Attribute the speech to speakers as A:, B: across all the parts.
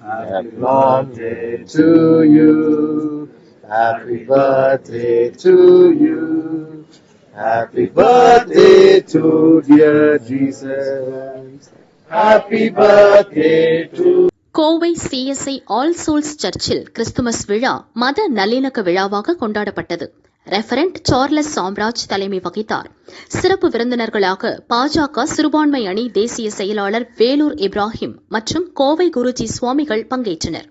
A: Happy birthday to you. Happy birthday to you. Happy birthday to dear Jesus. Happy birthday to
B: Kovai CSI all souls சர்ச்சில் Christmas விழா மத நல்லிணக்க விழாவாக கொண்டாடப்பட்டது referent Charles Samraj தலைமை வகித்தார். சிறப்பு விருந்தினர்களாக பாஜக சிறுபான்மை அணி தேசிய செயலாளர் வேலூர் இப்ராஹிம் மற்றும் கோவை குருஜி சுவாமிகள் பங்கேற்றனர்.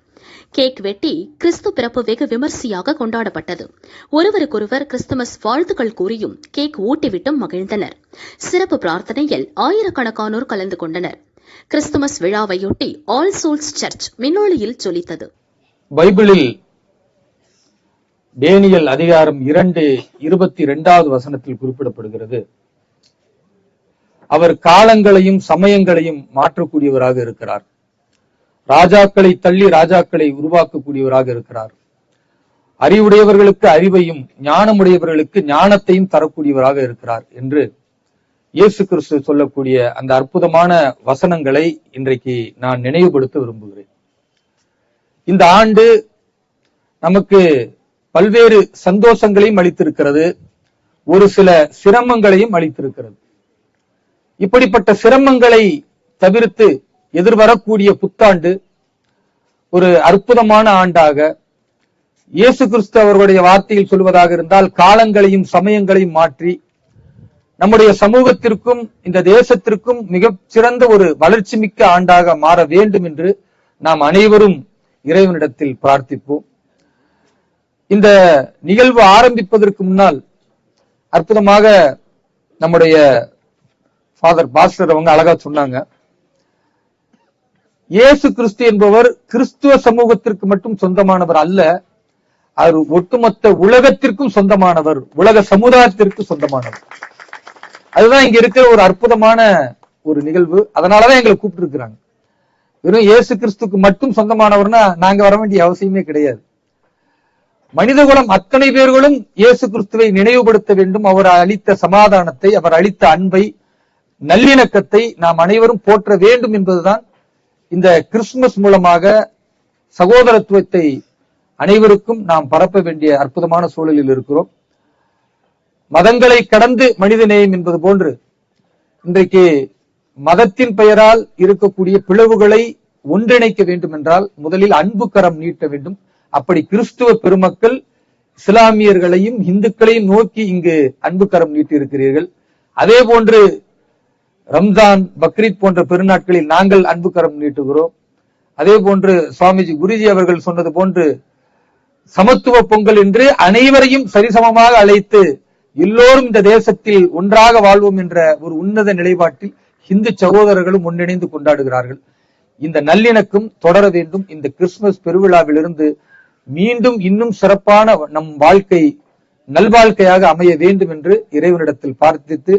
B: கேக் வெட்டி கிறிஸ்து பிறப்பு வெகு விமர்சையாக கொண்டாடப்பட்டது. ஒருவருக்கொருவர் கிறிஸ்துமஸ் வாழ்த்துக்கள் கூறியும் கேக் ஊட்டிவிட்டும் மகிழ்ந்தனர். சிறப்பு பிரார்த்தனையில் ஆயிரக்கணக்கானோர் கலந்து கொண்டனர். கிறிஸ்துமஸ் விழாவையொட்டி ஆல் சோல்ஸ் சர்ச் மின்னொளியில் ஜொலித்தது.
C: பைபிளில் டேனியல் அதிகாரம் இரண்டு இருபத்தி இரண்டாவது வசனத்தில் குறிப்பிடப்படுகிறது. அவர் காலங்களையும் சமயங்களையும் மாற்றக்கூடியவராக இருக்கிறார். ராஜாக்களை தள்ளி ராஜாக்களை உருவாக்கக்கூடியவராக இருக்கிறார். அறிவுடையவர்களுக்கு அறிவையும் ஞானமுடையவர்களுக்கு ஞானத்தையும் தரக்கூடியவராக இருக்கிறார் என்று இயேசு கிறிஸ்து சொல்லக்கூடிய அந்த அற்புதமான வசனங்களை இன்றைக்கு நான் நினைவுபடுத்த விரும்புகிறேன். இந்த ஆண்டு நமக்கு பல்வேறு சந்தோஷங்களையும் அளித்திருக்கிறது. ஒரு சில சிரமங்களையும் அளித்திருக்கிறது. இப்படிப்பட்ட சிரமங்களை தவிர்த்து எதிர்வரக்கூடிய புத்தாண்டு ஒரு அற்புதமான ஆண்டாக இயேசு கிறிஸ்து அவர்களுடைய வார்த்தையில் சொல்வதாக இருந்தால் காலங்களையும் சமயங்களையும் மாற்றி நம்முடைய சமூகத்திற்கும் இந்த தேசத்திற்கும் மிக சிறந்த ஒரு வளர்ச்சி மிக்க ஆண்டாக மாற வேண்டும் என்று நாம் அனைவரும் இறைவனிடத்தில் பிரார்த்திப்போம். இந்த நிகழ்வு ஆரம்பிப்பதற்கு முன்னால் அற்புதமாக நம்முடைய ஃபாதர் பாஸ்டர் அவங்க அழகா சொன்னாங்க. இயேசு கிறிஸ்து என்பவர் கிறிஸ்துவ சமூகத்திற்கு மட்டும் சொந்தமானவர் அல்ல அவர் ஒட்டுமொத்த உலகத்திற்கும் சொந்தமானவர் உலக சமுதாயத்திற்கு சொந்தமானவர். அதுதான் இங்க இருக்கிற ஒரு அற்புதமான ஒரு நிகழ்வு. அதனாலதான் எங்களை கூப்பிட்டு இருக்கிறாங்க வெறும் இயேசு கிறிஸ்துக்கு மட்டும் சொந்தமானவர்னா நாங்க வர வேண்டிய அவசியமே கிடையாது. மனிதகுலம் அத்தனை பேர்களும் இயேசு கிறிஸ்துவை நினைவுபடுத்த வேண்டும். அவர் அளித்த சமாதானத்தை அவர் அளித்த அன்பை நல்லிணக்கத்தை நாம் அனைவரும் போற்ற வேண்டும் என்பதுதான் இந்த கிறிஸ்துமஸ் மூலமாக சகோதரத்துவத்தை அனைவருக்கும் நாம் பரப்ப வேண்டிய அற்புதமான சூழலில் இருக்கிறோம். மதங்களை கடந்து மனித நேயம் என்பது போன்று இன்றைக்கு மதத்தின் பெயரால் இருக்கக்கூடிய பிளவுகளை ஒன்றிணைக்க வேண்டும் என்றால் முதலில் அன்பு கரம் நீட்ட வேண்டும். அப்படி கிறிஸ்துவ பெருமக்கள் இஸ்லாமியர்களையும் இந்துக்களையும் நோக்கி இங்கு அன்பு கரம் நீட்டி அதே போன்று ரம்ஜான் பக்ரீத் போன்ற பெருநாட்களில் நாங்கள் அன்பு கரம் நீட்டுகிறோம். அதே போன்று சுவாமிஜி குருஜி அவர்கள் சொன்னது போன்று சமத்துவ பொங்கல் என்று அனைவரையும் சரிசமமாக அழைத்து எல்லோரும் இந்த தேசத்தில் ஒன்றாக வாழ்வோம் என்ற ஒரு உன்னத நிலைப்பாட்டில் இந்து சகோதரர்களும் ஒன்றிணைந்து கொண்டாடுகிறார்கள். இந்த நல்லிணக்கம் தொடர வேண்டும். இந்த கிறிஸ்துமஸ் பெருவிழாவிலிருந்து மீண்டும் இன்னும் சிறப்பான நம் வாழ்க்கை நல்வாழ்க்கையாக அமைய வேண்டும் என்று இறைவனிடத்தில் பிரார்த்தித்து